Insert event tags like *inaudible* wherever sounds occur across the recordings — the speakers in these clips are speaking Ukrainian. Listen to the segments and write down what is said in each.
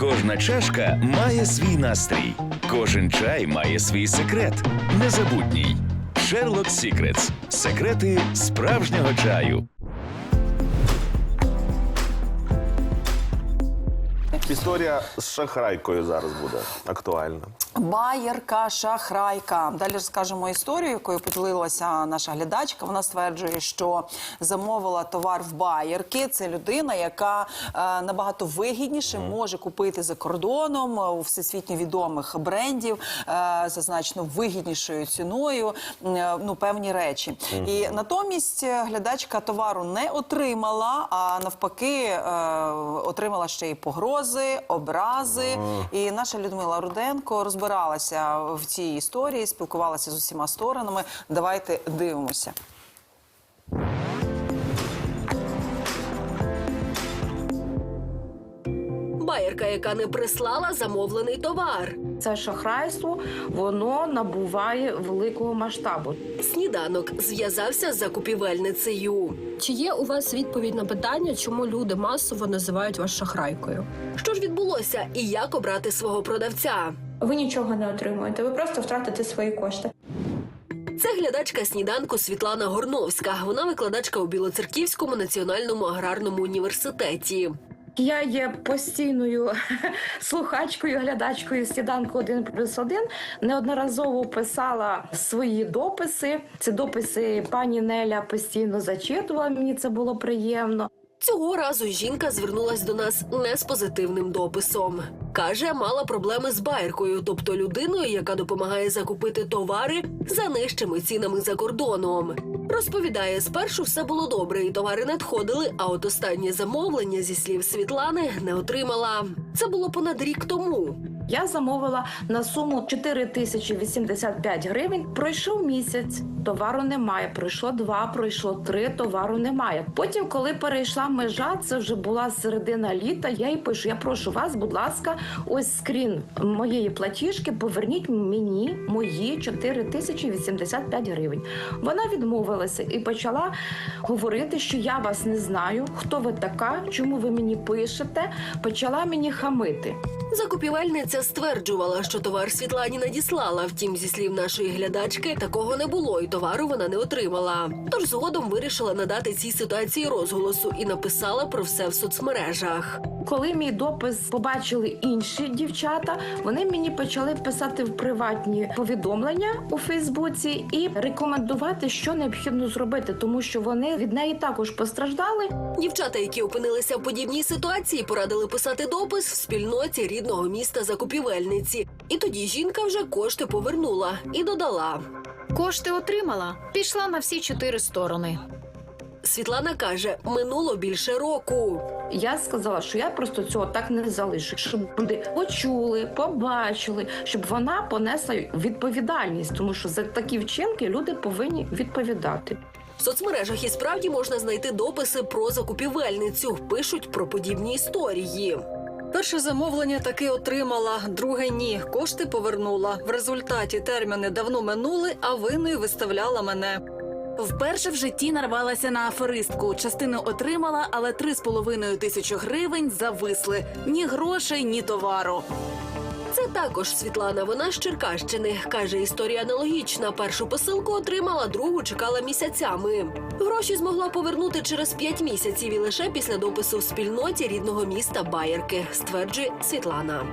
Кожна чашка має свій настрій, кожен чай має свій секрет. Незабутній. Sherlock Secrets. Секрети справжнього чаю. Історія з шахрайкою зараз буде актуальна. Байерка, шахрайка. Далі розкажемо історію, якою поділилася наша глядачка. Вона стверджує, що замовила товар в байерки. Це людина, яка е, набагато вигідніше може купити за кордоном е, у всесвітньо відомих брендів е, за значно вигіднішою ціною. е, ну певні речі. І натомість е, глядачка товару не отримала, а навпаки, е, отримала ще й погрози, образи. І наша Людмила Руденко розбиралася в цій історії, спілкувалася з усіма сторонами. Давайте дивимося. Байерка, яка не прислала замовлений товар. Це шахрайство, воно набуває великого масштабу. Сніданок зв'язався з закупівельницею. Чи є у вас відповідь на питання, чому люди масово називають вас шахрайкою? Що ж відбулося і як обрати свого продавця? Ви нічого не отримуєте, ви просто втратите свої кошти. Це глядачка сніданку Світлана Горновська. Вона викладачка у Білоцерківському національному аграрному університеті. Я є постійною *laughs* слухачкою, глядачкою сніданку 1 плюс 1. Неодноразово писала свої дописи. Ці дописи пані Неля постійно зачитувала. Мені це було приємно. Цього разу жінка звернулась до нас не з позитивним дописом. Каже, мала проблеми з байеркою, тобто людиною, яка допомагає закупити товари за нижчими цінами за кордоном. Розповідає, спершу все було добре, і товари надходили. А от останнє замовлення зі слів Світлани не отримала. Це було понад рік тому. Я замовила на суму 4085 гривень. Пройшов місяць, товару немає. Пройшло два, пройшло три, товару немає. Потім, коли перейшла межа, це вже була середина літа. Я їй пишу: я прошу вас, будь ласка, ось скрін моєї платіжки. Поверніть мені мої 4085 гривень. Вона відмовилася і почала говорити, що я вас не знаю, хто ви така, чому ви мені пишете. Почала мені хамити. Закупівельниця стверджувала, що товар Світлані надіслала. Втім, зі слів нашої глядачки, такого не було, і товару вона не отримала. Тож згодом вирішила надати цій ситуації розголосу і написала про все в соцмережах. Коли мій допис побачили інші дівчата, вони мені почали писати в приватні повідомлення у Фейсбуці і рекомендувати, що необхідно зробити, тому що вони від неї також постраждали. Дівчата, які опинилися в подібній ситуації, порадили писати допис в спільноті рідного міста закупівельниці. І тоді жінка вже кошти повернула і додала. Кошти отримала, пішла на всі чотири сторони. Світлана каже, минуло більше року. Я сказала, що я просто цього так не залишу, щоб люди почули, побачили, щоб вона понесла відповідальність, тому що за такі вчинки люди повинні відповідати. В соцмережах і справді можна знайти дописи про закупівельницю. Пишуть про подібні історії. Перше замовлення таки отримала, друге ні. Кошти повернула. В результаті терміни давно минули, а винною виставляла мене. Вперше в житті нарвалася на аферистку. Частину отримала, але три з половиною тисячі гривень зависли. Ні грошей, ні товару. Це також Світлана. Вона з Черкащини. Каже, історія аналогічна. Першу посилку отримала, другу чекала місяцями. Гроші змогла повернути через п'ять місяців і лише після допису в спільноті рідного міста Байерки, стверджує Світлана.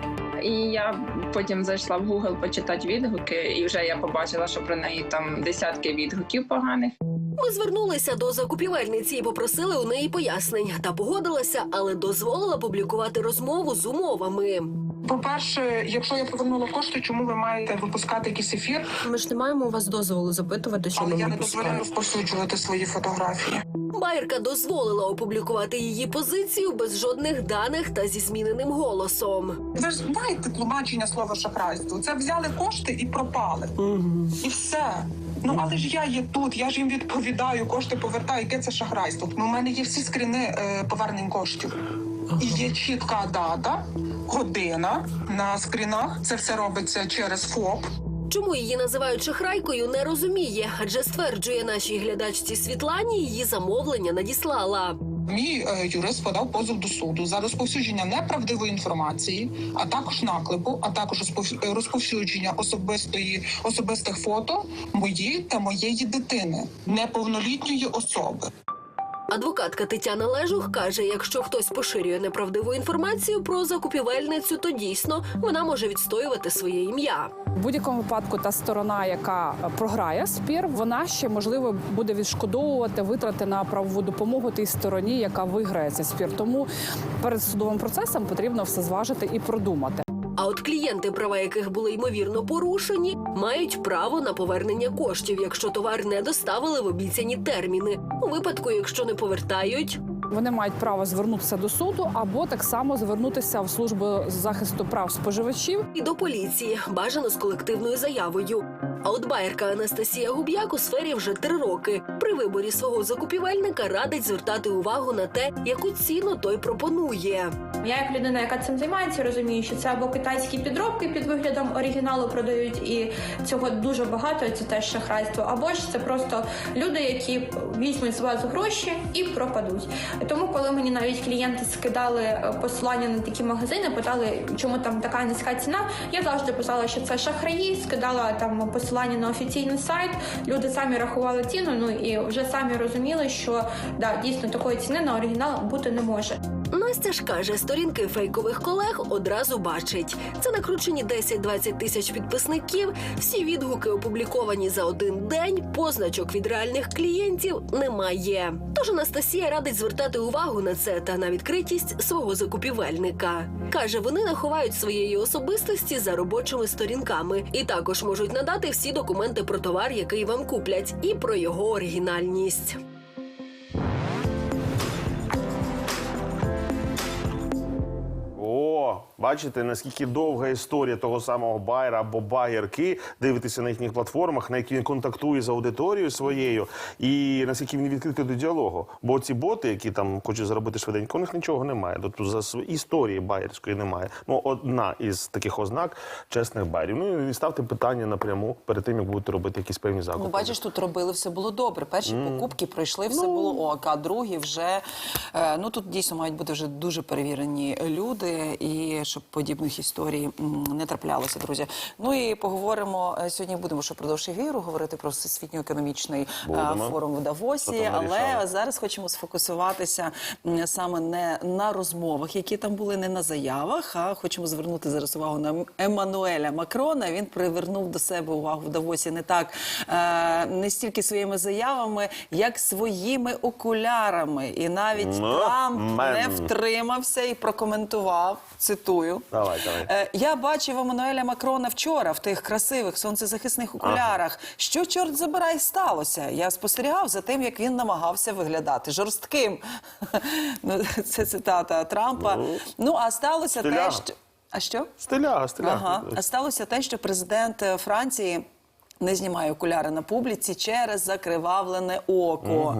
І я потім зайшла в Google почитати відгуки, і вже я побачила, що про неї там десятки відгуків поганих. Ми звернулися до закупівельниці і попросили у неї пояснень. Та погодилася, але дозволила публікувати розмову з умовами. По-перше, якщо я повернула кошти, чому ви маєте випускати якийсь ефір? Ми ж не маємо у вас дозволу запитувати, що Але ми я не дозволяю випускаємо. розповсюджувати свої фотографії. Байерка дозволила опублікувати її позицію без жодних даних та зі зміненим голосом. Ви ж знаєте тлумачення слова шахрайство. Це взяли кошти і пропали. І все. Ну але ж я є тут, я ж їм відповідаю, кошти повертаю. Яке це шахрайство? Ну, у мене є всі скріни е, повернень коштів. І є чітка дата, година на скрінах. Це все робиться через ФОП. Чому її називають шахрайкою, не розуміє, адже стверджує нашій глядачці Світлані, її замовлення надіслала. Мій е, юрист подав позов до суду за розповсюдження неправдивої інформації, а також наклепу, а також е, розповсюдження особистої особистих фото моєї та моєї дитини, неповнолітньої особи. Адвокатка Тетяна Лежух каже: якщо хтось поширює неправдиву інформацію про закупівельницю, то дійсно вона може відстоювати своє ім'я. В будь-якому випадку та сторона, яка е, програє спір, вона ще можливо буде відшкодовувати витрати на правову допомогу тій стороні, яка виграє цей спір. Тому перед судовим процесом потрібно все зважити і продумати. А от клієнти, права яких були ймовірно порушені, мають право на повернення коштів, якщо товар не доставили в обіцяні терміни. У випадку, якщо не повертають, Вони мають право звернутися до суду або так само звернутися в службу захисту прав споживачів. і до поліції бажано з колективною заявою. А от байерка Анастасія Губ'як у сфері вже три роки. При виборі свого закупівельника радить звертати увагу на те, яку ціну той пропонує. Я, як людина, яка цим займається, розумію, що це або китайські підробки під виглядом оригіналу продають, і цього дуже багато. Це теж шахрайство, або ж це просто люди, які візьмуть з вас гроші і пропадуть. Тому, коли мені навіть клієнти скидали е, посилання на такі магазини, питали, чому там така низька ціна. Я завжди писала, що це шахраї, скидала там посилання на офіційний сайт. Люди самі рахували ціну. Ну і вже самі розуміли, що да, дійсно такої ціни на оригінал бути не може. Настя каже, сторінки фейкових колег одразу бачить. Це накручені 10-20 тисяч підписників. Всі відгуки опубліковані за один день. Позначок від реальних клієнтів немає. Тож Анастасія радить звертати увагу на це та на відкритість свого закупівельника. каже, вони не ховають своєї особистості за робочими сторінками і також можуть надати всі документи про товар, який вам куплять, і про його оригінальність. Бачите, наскільки довга історія того самого байера або байерки. Дивитися на їхніх платформах, на які він контактує з аудиторією своєю, і наскільки він відкритий до діалогу. Бо ці боти, які там хочуть заробити швиденько, у них нічого немає. Тобто за історії байерської немає. Ну, одна із таких ознак чесних байерів. Ну і ставте питання напряму перед тим, як будете робити якісь певні закупи. Ну, бачиш, тут робили все було добре. Перші Мгм. покупки пройшли, все Ну. було ок, а другі вже е, ну тут дійсно мають бути вже дуже перевірені люди, і щоб подібних історій не траплялося, друзі. Ну і поговоримо е, сьогодні. Будемо ще продовж ефіру говорити про всесвітньо економічний е, Будемо. форум в Давосі, але зараз хочемо сфокусуватися саме не на розмовах, які там були, не на заявах. А хочемо звернути зараз увагу на Еммануеля Макрона. Він привернув до себе увагу в Давосі не так е, не стільки своїми заявами, як своїми окулярами. І навіть Ну, Трамп мен. не втримався і прокоментував. Цитую. Давай, давай. Е, Я бачив Еммануеля Макрона вчора в тих красивих сонцезахисних окулярах. Що чорт забирай сталося? Я спостерігав за тим, як він намагався виглядати жорстким. *laughs* Ну, Це цитата Трампа. Ну а сталося те, що а що? Стиляга, стиляга. Ага. А сталося те, що президент е, Франції. Не знімає окуляри на публіці через закривавлене око.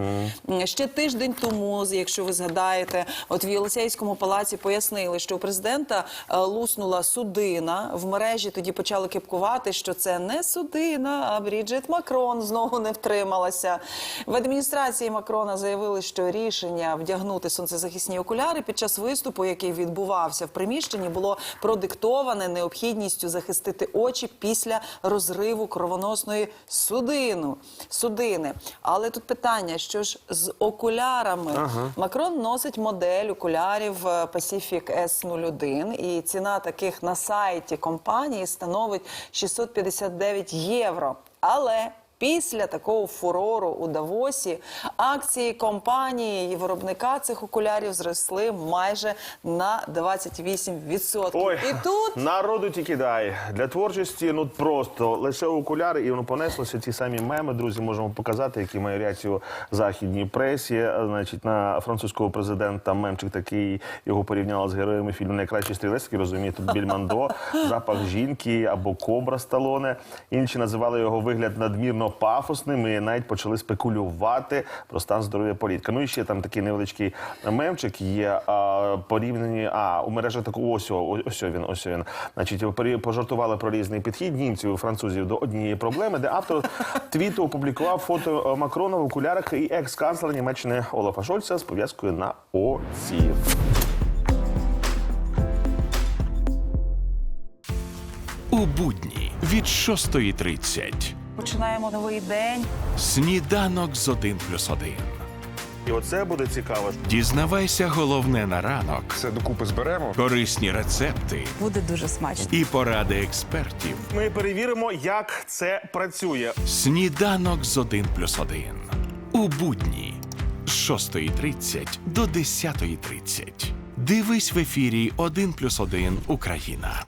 М, Ще тиждень тому, якщо ви згадаєте, от в Єлисейському палаці пояснили, що у президента е, луснула судина. В мережі тоді почали кипкувати, що це не судина, а Бріджит Макрон знову не втрималася. В адміністрації Макрона заявили, що рішення вдягнути сонцезахисні окуляри під час виступу, який відбувався в приміщенні, було продиктоване необхідністю захистити очі після розриву кровоносної судину, судини. Але тут питання, що ж з окулярами? Ага. Макрон носить модель окулярів е, Pacific S01, і ціна таких на сайті компанії становить 659 євро. Але Після такого фурору у Давосі акції компанії і виробника цих окулярів зросли майже на 28%. Ой, І тут народу тільки дай. Для творчості ну просто лише окуляри, і воно понеслося. Ті самі меми, друзі, можемо показати, які мають реакцію західній пресі. Значить, на французького президента мемчик такий його порівняли з героями фільму Найкращий стрілець, розумієте, Більмандо, запах жінки або кобра Сталоне. Інші називали його вигляд надмірно надмірно пафосним і навіть почали спекулювати про стан здоров'я політика. Ну і ще там такий невеличкий мемчик є а, порівняні. А у мережі таку ось ось він, ось він. Значить, пожартували про різний підхід німців і французів до однієї проблеми, де автор *laughs* твіту опублікував фото е, Макрона в окулярах і екс-канцлера Німеччини Олафа Шольца з пов'язкою на оці. У будні від 6.30. Починаємо новий день. Сніданок з 1 плюс 1. І оце буде цікаво. Дізнавайся головне на ранок. Все докупи зберемо. Корисні рецепти Буде дуже смачно. і поради експертів. Ми перевіримо, як це працює. Сніданок з 1 плюс 1. У будні з 6.30 до 10.30. Дивись в ефірі 1 плюс 1 Україна.